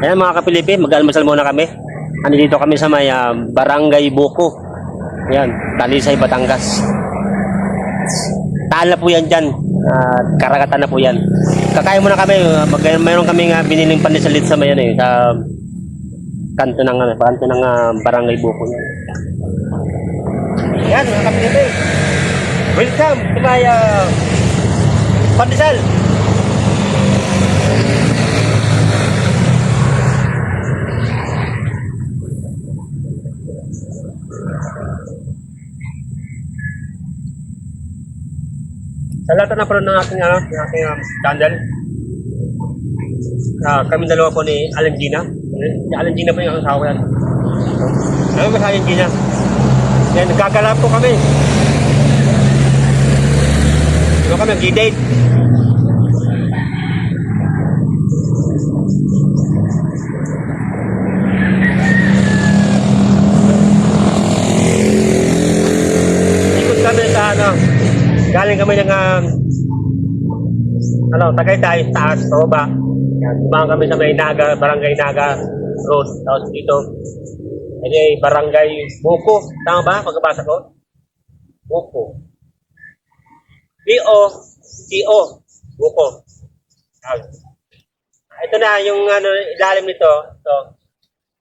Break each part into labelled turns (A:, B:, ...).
A: Ayan mga kapilipi, mag-almasal muna kami. Ano dito kami sa may ah, Barangay Buko. Ayan, Talisay, Batangas. Taal na po yan dyan. Ah, karagatan na po yan. Kakain muna kami. ah, Mag mayroon kami nga biniling pandisalit sa may ano eh, sa kanto ng ano, kanto ng ah, Barangay Buko. Yan, mga kapilipi. Welcome to my ah, pandesal. Sa lahat na ng aking, ano, ng aking um, channel, ah kami dalawa po ni Alan Gina. Si Alan Gina po yung asawa yan. Ano ba sa Alan Gina? Yan, nagkakalap po kami. Ano kami, nag-date. Ikot kami sa ano, galing kami ng um, ano, Tagaytay, taas, Roba. Dumaan kami sa may Naga, Barangay Naga Road. Tapos dito, ay Barangay Buko. Tama ba? Pagkabasa ko? Buko. B-O. Buko. Yan. Ito na, yung ano, ilalim nito. Ito.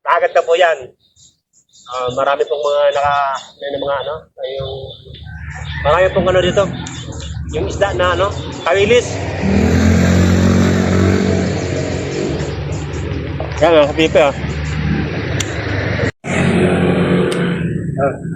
A: Dagat na po yan. Ah, marami pong mga naka, may mga ano, yung marami pong ano dito. Yung isda na ano, kawilis. Yan ang kapipe ah. Ah.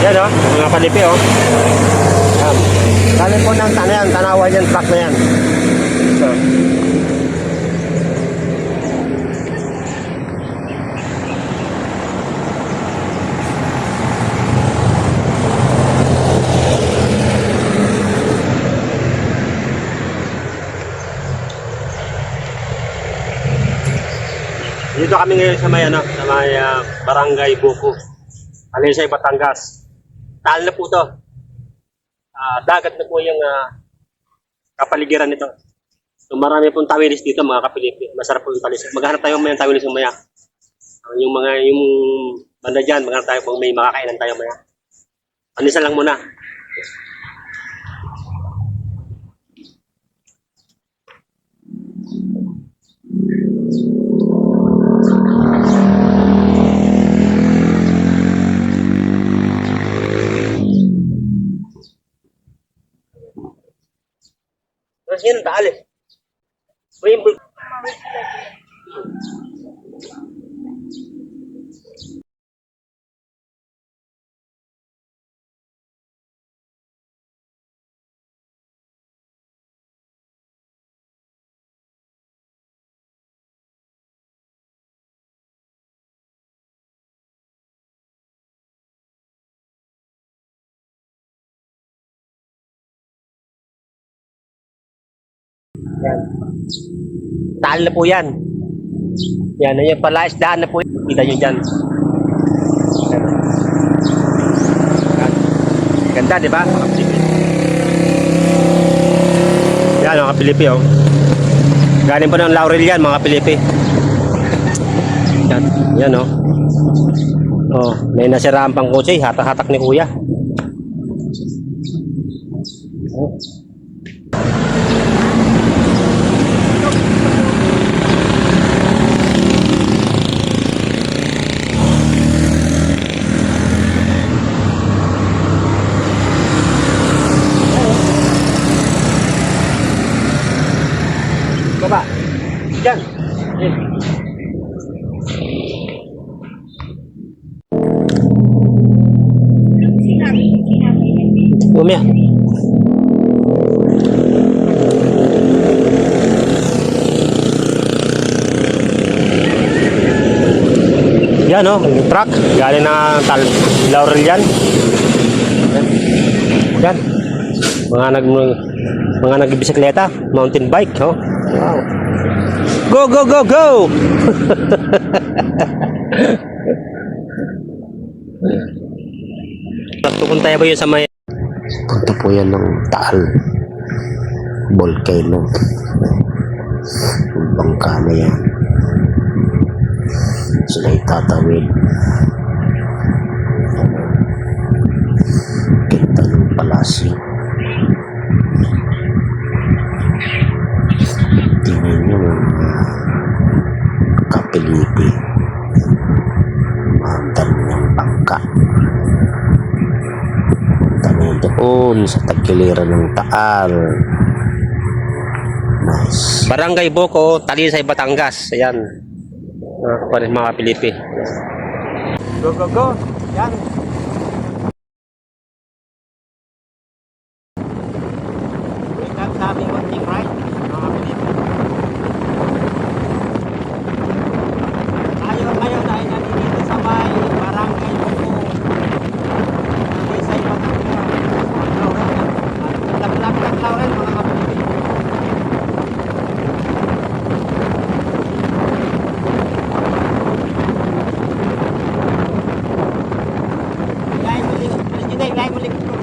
A: Yan o. Yan o. Mga palipi o. Yan. Galing po ng tanay yan. Tanawan yan. Truck na yan. So. Dito kami ngayon sa may, ano, sa may ah, Barangay Buko. Alisay, Batangas. Taal na po to. Ah, dagat na po yung ah, kapaligiran nito. So marami pong tawilis dito mga kapilipi. Masarap po yung tawilis. Maghanap tayo may tawilis yung maya. Ah, yung mga, yung banda dyan, maghanap tayo kung may makakainan tayo maya. Anisa lang muna. Terus yun, taal eh. Uy, yung bul- Yan. Taal na po yan. Yan, yan pala, isdaan na po. Kita nyo dyan. Yan. Ganda, di ba? Mga Pilipi. Yan, mga Pilipi, oh. Galing po ng Laurel yan, mga Pilipi. Yan, yan, oh. Oh, may nasiraan pang kutsi, hatak-hatak ni kuya. Oh. Bumi ya. Yan oh, no? truck galing na tal Laurel yan. Yan. Mga nag mga nagbibisikleta, mountain bike, oh. Wow. Go go go go. Pupunta ba yun sa may
B: Punta po yan ng Taal. Volcano. Bangka na yan. Sila itatawid. Ganda ng palasyo. Punta na doon sa tagiliran ng Taal. Nice.
A: Barangay Boko, Talisay, Batangas. Ayan. Uh, pa rin mga Pilipi. Go, go, go. Yan. Welcome sa aming walking ride, mga Pilipi. Tayo ngayon ay nandito sa may Barangay Boko. Talisay, Batangas. Laglag-laglag rin mga kapilipi. Gaya mo likod. Hindi, gaya mo likod ko.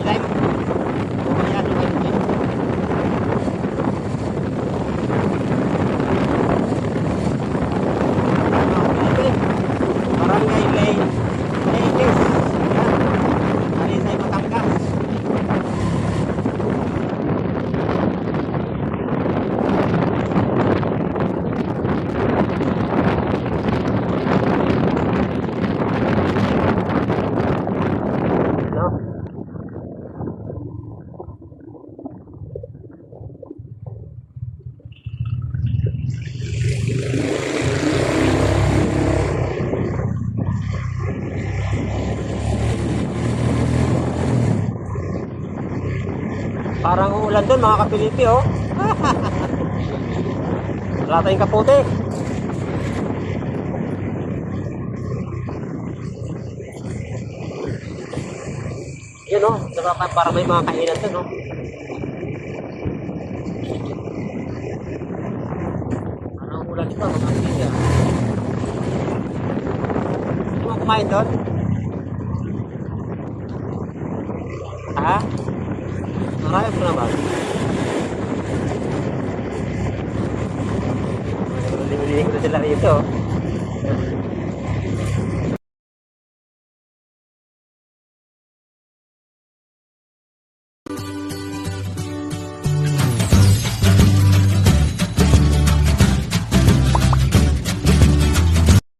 A: Gaya mo. Ayan, ayan, ayan. Barangay Lay Ladies. Yan. Alisay, Batangas. No? Uulan doon mga kapilipi oh. Wala tayong kaputi. Yun oh, diba, pa- para may mga kainan doon oh. Parang ulan ito mga kapilipi ah. Hindi mo kumain doon? Ha? Marami po naman. Uli-uli ko na sila rito.